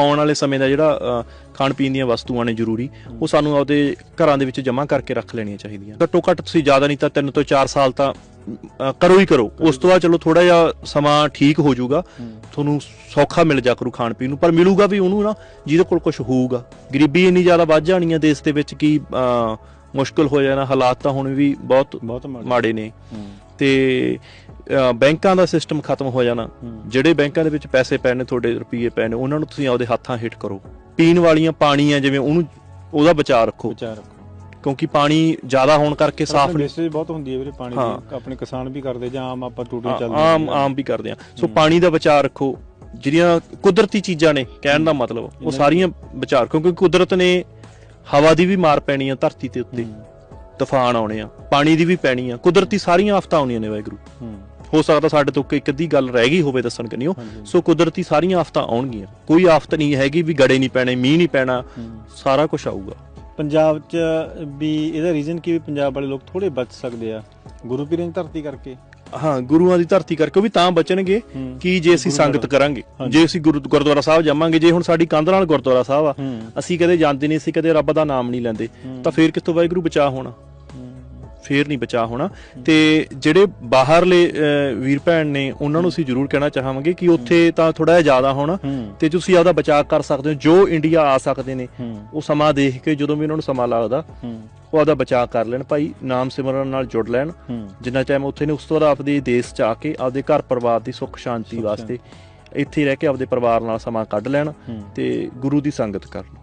ਆਉਣ ਵਾਲੇ ਸਮੇਂ ਦਾ ਜਿਹੜਾ ਖਾਣ ਪੀਣ ਦੀਆਂ ਵਸਤੂਆਂ ਨੇ ਜ਼ਰੂਰੀ ਉਹ ਸਾਨੂੰ ਆਪਦੇ ਘਰਾਂ ਦੇ ਵਿੱਚ ਜਮ੍ਹਾਂ ਕਰਕੇ ਰੱਖ ਲੈਣੀਆਂ ਚਾਹੀਦੀਆਂ। ਘੱਟੋ ਘੱਟ ਤੁਸੀਂ ਜ਼ਿਆਦਾ ਨਹੀਂ ਤਾਂ 3 ਤੋਂ 4 ਸਾਲ ਤਾਂ ਕਰੋ ਹੀ ਕਰੋ। ਉਸ ਤੋਂ ਬਾਅਦ ਚਲੋ ਥੋੜਾ ਜਿਹਾ ਸਮਾਂ ਠੀਕ ਹੋ ਜਾਊਗਾ ਤੁਹਾਨੂੰ ਸੌਖਾ ਮਿਲ ਜਾ ਕਰੂ ਖਾਣ ਪੀਣ ਨੂੰ ਪਰ ਮਿਲੂਗਾ ਵੀ ਉਹਨੂੰ ਨਾ ਜਿਹਦੇ ਕੋਲ ਕੁਝ ਹੋਊਗਾ। ਗਰੀਬੀ ਇੰਨੀ ਜ਼ਿਆਦਾ ਵੱਧ ਜਾਣੀ ਹੈ ਦੇਸ਼ ਦੇ ਵਿੱਚ ਕਿ ਮੁਸ਼ਕਲ ਹੋ ਜਾਣਾ ਹਾਲਾਤ ਤਾਂ ਹੁਣ ਵੀ ਬਹੁਤ ਬਹੁਤ ਮਾੜਾ। ਨੇ। ਤੇ ਬੈਂਕਾਂ ਦਾ ਸਿਸਟਮ ਖਤਮ ਹੋ ਜਾਣਾ। ਜਿਹੜੇ ਬੈਂਕਾਂ ਦੇ ਵਿੱਚ ਪੈਸੇ ਨੇ ਤੁਹਾਡੇ ਰੁਪਏ ਪਏ ਨੇ ਉਹਨਾਂ ਨੂੰ ਤੁਸੀਂ ਆਪਦੇ ਹੱਥਾਂ ਹੇਠ ਕਰੋ। ਪੀਣ ਵਾਲੀਆਂ ਪਾਣੀ ਆ ਜਿਵੇਂ ਉਹਨੂੰ ਉਹਦਾ ਬਚਾਅ ਰੱਖੋ। ਵਿਚਾਰ ਰੱਖੋ। ਕਿਉਂਕਿ ਪਾਣੀ ਜ਼ਿਆਦਾ ਹੋਣ ਕਰਕੇ ਸਾਫ਼ ਨਹੀਂ ਵੇਸਟੇਜ ਬਹੁਤ ਹੁੰਦੀ ਹੈ ਵੀਰੇ ਪਾਣੀ। ਦੀ। ਆਪਣੇ ਕਿਸਾਨ ਵੀ ਕਰਦੇ ਜਾਂ ਆਮ ਆਪਾਂ ਟੂਟੀ ਆ- ਚੱਲਦੇ ਆਮ ਆਮ ਵੀ ਕਰਦੇ ਆ। ਸੋ ਪਾਣੀ ਦਾ ਬਚਾਅ ਰੱਖੋ। ਜਿਹੜੀਆਂ ਕੁਦਰਤੀ ਚੀਜ਼ਾਂ ਨੇ ਕਹਿਣ ਦਾ ਮਤਲਬ ਉਹ ਸਾਰੀਆਂ ਬਚਾਅ ਰੱਖੋ। ਕਿਉਂਕਿ ਕੁਦਰਤ ਨੇ ਹਵਾ ਦੀ ਵੀ ਮਾਰ ਪੈਣੀ ਆ ਧਰਤੀ ਤੇ ਉੱਤੇ ਤੂਫਾਨ ਆਉਣੇ ਆ ਪਾਣੀ ਦੀ ਵੀ ਪੈਣੀ ਆ। ਕੁਦਰਤੀ ਸਾਰੀਆਂ ਆਫਤਾਂ ਆਉਣੀਆਂ ਨੇ ਵਾਹਿਗੁਰੂ। ਹੂੰ ਸਕਦਾ ਸਾਡੇ ਤੋਂ ਇੱਕ ਅੱਧੀ ਗੱਲ ਰਹਿ ਗਈ ਹੋਵੇ ਦੱਸਣ ਕਨੀਓ। ਸੋ ਕੁਦਰਤੀ ਸਾਰੀਆਂ ਆਫਤਾਂ ਆਉਣਗੀਆਂ ਕੋਈ ਆਫਤ ਨਹੀਂ ਹੈਗੀ ਵੀ ਗੜੇ ਨਹੀਂ ਪੈਣੇ ਮੀਂਹ ਨਹੀਂ ਪੈਣਾ। ਸਾਰਾ ਕੁਝ ਆਊਗਾ ਪੰਜਾਬ 'ਚ ਵੀ ਇਹਦਾ ਰੀਜ਼ਨ ਕੀ ਵੀ ਪੰਜਾਬ ਵਾਲੇ ਲੋਕ ਥੋੜੇ ਬਚ ਸਕਦੇ ਆ ਗੁਰੂ ਪੀਰਾਂ ਦੀ ਧਰਤੀ ਕਰਕੇ ਹਾਂ ਗੁਰੂਆਂ ਦੀ ਧਰਤੀ ਕਰਕੇ ਉਹ ਵੀ ਤਾਂ ਬਚਣਗੇ। ਕਿ ਜੇ ਅਸੀਂ ਸੰਗਤ। ਕਰਾਂਗੇ। ਜੇ ਅਸੀਂ ਗੁਰੂ ਗੁਰਦੁਆਰਾ ਸਾਹਿਬ ਜਾਵਾਂਗੇ ਜੇ ਹੁਣ ਸਾਡੀ ਕੰਧ ਨਾਲ ਗੁਰਦੁਆਰਾ ਸਾਹਿਬ ਆ ਅਸੀਂ ਕਦੇ ਜਾਂਦੇ ਨਹੀਂ ਅਸੀਂ ਕਦੇ ਰੱਬ ਦਾ ਨਾਮ ਨਹੀਂ ਲੈਂਦੇ। ਤਾਂ ਫੇਰ ਕਿੱਥੋਂ ਵਾਹਿਗੁਰੂ ਬਚਾ ਹੋਣਾ। ਫੇਰ ਨਹੀਂ ਬਚਾ ਹੋਣਾ। ਤੇ ਜਿਹੜੇ ਬਾਹਰਲੇ ਵੀਰ ਭੈਣ ਨੇ ਉਹਨਾਂ ਨੂੰ ਅਸੀਂ ਜ਼ਰੂਰ ਕਹਿਣਾ ਚਾਹਾਂਗੇ ਕਿ ਉੱਥੇ ਤਾਂ ਥੋੜਾ ਜਿਹਾ ਜ਼ਿਆਦਾ ਹੋਣਾ ਤੇ ਤੁਸੀਂ ਆਪਦਾ ਬਚਾਅ ਕਰ ਸਕਦੇ ਹੋ। ਜੋ ਇੰਡੀਆ ਆ ਸਕਦੇ ਨੇ ਉਹ ਸਮਾਂ ਦੇਖ ਕੇ ਜਦੋਂ ਵੀ ਉਹਨਾਂ ਨੂੰ ਸਮਾਂ ਲੱਗਦਾ ਉਹ ਆਪਦਾ ਬਚਾਅ ਕਰ ਲੈਣ। ਭਾਈ ਨਾਮ ਸਿਮਰਨ ਨਾਲ ਜੁੜ ਲੈਣ। ਜਿੰਨਾ ਟਾਈਮ ਉੱਥੇ ਨੇ ਉਸ ਤੋਂ ਬਾਅਦ ਆਪਦੇ ਦੇਸ਼ ਚ ਆ ਕੇ ਆਪਦੇ ਘਰ ਪਰਿਵਾਰ ਦੀ ਸੁੱਖ ਸ਼ਾਂਤੀ ਵਾਸਤੇ ਇੱਥੇ ਰਹਿ ਕੇ ਆਪਦੇ ਪਰਿਵਾਰ ਨਾਲ ਸਮਾਂ ਕੱਢ ਲੈਣ ਤੇ ਗੁਰੂ ਦੀ ਸੰਗਤ ਕਰਨ।